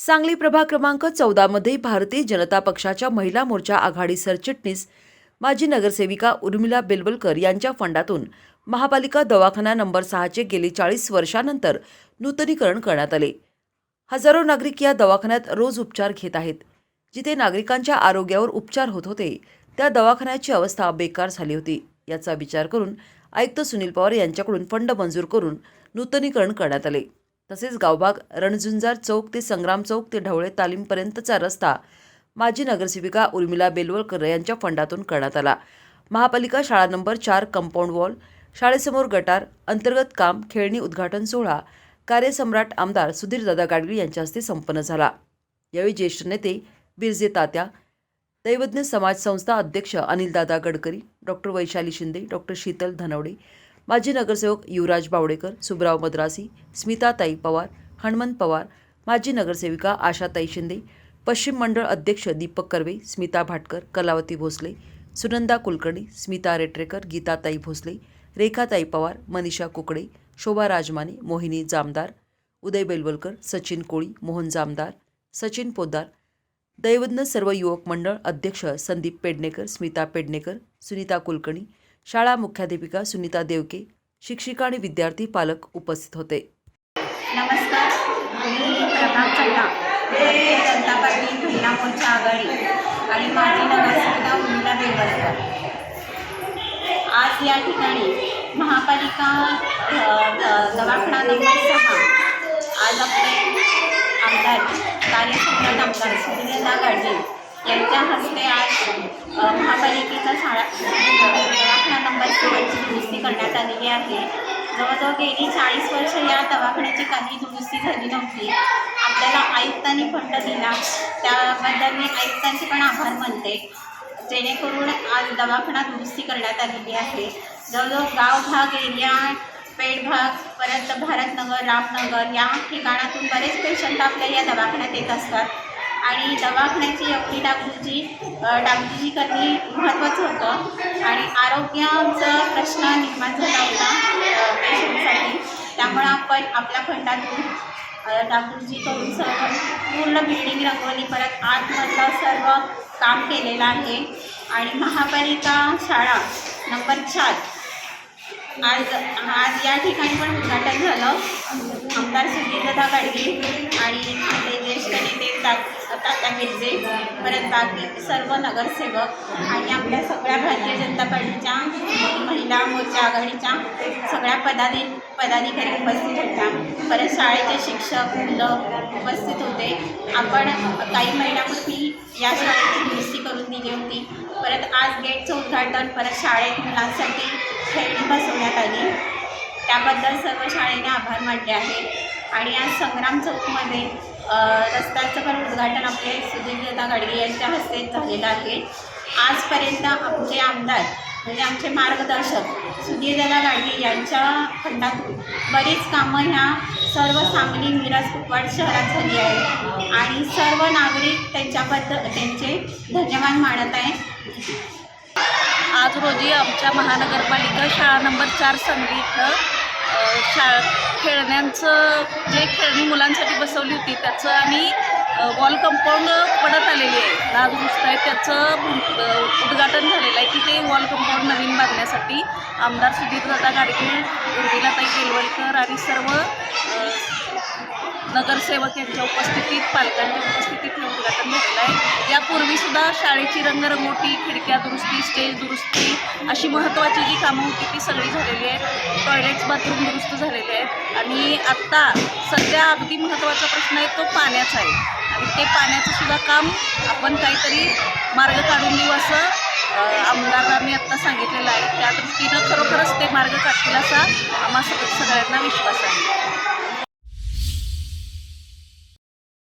सांगली प्रभाग क्रमांक चौदामध्ये भारतीय जनता पक्षाच्या महिला मोर्चा आघाडी सरचिटणीस माजी नगरसेविका उर्मिला बेलवलकर यांच्या फंडातून महापालिका दवाखाना नंबर सहाचे गेली चाळीस वर्षानंतर नूतनीकरण करण्यात आले. हजारो नागरिक या दवाखान्यात रोज उपचार घेत आहेत. जिथे नागरिकांच्या आरोग्यावर उपचार होत होते त्या दवाखान्याची अवस्था बेकार झाली होती याचा विचार करून आयुक्त सुनील पवार यांच्याकडून फंड मंजूर करून नूतनीकरण करण्यात आले. तसेच गावभाग रणझुंजार चौक ते संग्राम चौक ते ढवळे तालीमपर्यंतचा रस्ता माजी नगरसेविका उर्मिला बेलवलकर यांच्या फंडातून करण्यात आला. महापालिका शाळा नंबर चार कंपाऊंड वॉल शाळेसमोर गटार अंतर्गत काम खेळणी उद्घाटन सोहळा कार्यसम्राट आमदार सुधीरदादा गाडगीळ यांच्या हस्ते संपन्न झाला. यावेळी ज्येष्ठ नेते बिरजे तात्या दैवज्ञ समाज संस्था अध्यक्ष अनिलदादा गडकरी डॉक्टर वैशाली शिंदे डॉक्टर शीतल धनवडे माजी नगरसेवक युवराज बावडेकर सुब्राव मद्रासी स्मिताताई पवार हणमंत पवार माजी नगरसेविका आशाताई शिंदे पश्चिम मंडळ अध्यक्ष दीपक कर्वे स्मिता भाटकर कलावती भोसले सुनंदा कुलकर्णी स्मिता रेटरेकर गीताताई भोसले रेखाताई पवार मनीषा कुकडे शोभा राजमाने मोहिनी जामदार उदय बेलवलकर सचिन कोळी मोहन जामदार सचिन पोद्दार दैवज्ञ सर्व युवक मंडळ अध्यक्ष संदीप पेडणेकर स्मिता पेडणेकर सुनीता कुलकर्णी शाळा मुख्याध्यापिका सुनीता देवके शिक्षिका आणि विद्यार्थी पालक उपस्थित होते. नमस्कार. मी प्रभाग जनता पार्टी महिला मोर्चा आघाडी आणि माझी नगरसेविका उर्मिला बेलवलकर आज या ठिकाणी महापालिका दवाखाना नंबर सहा आज आपले आमदार कार्यसंघात आमदार सुनीलदा गाडगे यांच्या हस्ते आज महापालिकेचा शाळा नंबर सहाची दुरुस्ती करण्यात आलेली आहे. जवळजवळ गेली चाळीस वर्ष या दवाखान्याची काही दुरुस्ती झाली नव्हती. आपल्याला आयुक्तांनी फंड दिला. त्याबद्दल मी आयुक्तांचे पण आभार मानते. जेणेकरून आज दवाखाना दुरुस्ती करण्यात आलेली आहे. जवळजवळ गाव भाग एरिया पेठ भाग परत भारतनगर रामनगर या ठिकाणातून बरेच पेशंट आपल्या या दवाखान्यात येत असतात. आणि दवाखान्याची एवढी डागडूजी डागडूजी करणे महत्त्वाचं होतं. आणि आरोग्याचा प्रश्न निर्माण झाला होता पेशंटसाठी. त्यामुळं आपण आपल्या फंडातून डागडूजी करून सर्व पूर्ण बिल्डिंग रंगवली. परत आतमधलं सर्व काम केलेलं आहे. आणि महापालिका शाळा नंबर चार. आज आज या ठिकाणी पण उद्घाटन झालं. आमदार सुधीरदादा गाडगे आणि आपले ज्येष्ठ नेते ता तात्या मिरजे परत बाकी सर्व नगरसेवक आणि आपल्या सगळ्या भारतीय जनता पार्टीच्या महिला मोर्चा आघाडीच्या सगळ्या पदाधि पदाधिकारी उपस्थित होत्या. परत शाळेचे शिक्षक मुलं उपस्थित होते. आपण काही महिन्यापूर्वी या शाळेची दुरुस्ती करून दिली होती. परत आज गेटचं उद्घाटन परत शाळेत मुलांसाठी खेळणी बसवण्यात आली. त्याबद्दल सर्व शाळेने आभार मानले आहे आणि आज संग्राम चौकमध्ये रस्त्याचं पण उद्घाटन आपले सुधीरदादा गाडगे यांच्या हस्ते झालेलं आहे. आजपर्यंत आमचे आमदार म्हणजे आमचे मार्गदर्शक सुधीरदादा गाडगे यांच्या खंडातून बरीच कामं ह्या सर्व सांगली मिरज कुपवाड शहरात झाली आहे आणि सर्व नागरिक त्यांच्याबद्दल त्यांचे धन्यवाद मानत आहे आज रोजी आमच्या महानगरपालिका शाळा नंबर चार सांगली इथं शा खेळण्यांचं जे खेळणी मुलांसाठी बसवली होती त्याचं आम्ही वॉल कंपाऊंड पडत आलेली आहे. नादुरुस्त आहे त्याचं उद्घाटन झालेलं आहे. की ते वॉल कंपाऊंड नवीन बांधण्यासाठी आमदार सुधीरदादा गाडगे उर्मिलाताई केलवलकर आणि सर्व नगरसेवक यांच्या उपस्थितीत पालकांच्या उपस्थितीत हे उद्घाटन झालेलं आहे. यापूर्वीसुद्धा शाळेची रंगरंगोटी खिडक्या दुरुस्ती स्टेज दुरुस्ती अशी महत्त्वाची जी कामं होती ती सगळी झालेली आहेत. टॉयलेट्स बाथरूम दुरुस्त झालेले आहेत. आणि आत्ता सध्या अगदी महत्त्वाचा प्रश्न आहे तो पाण्याचा आहे. ते पाण्याचं सुद्धा काम आपण काहीतरी मार्ग काढून देऊ असं आमदारांनी आत्ता सांगितलेलं आहे. त्या दृष्टीनं खरोखरच ते मार्ग काढतील असा आम्हा सगळ्यांना विश्वास आहे.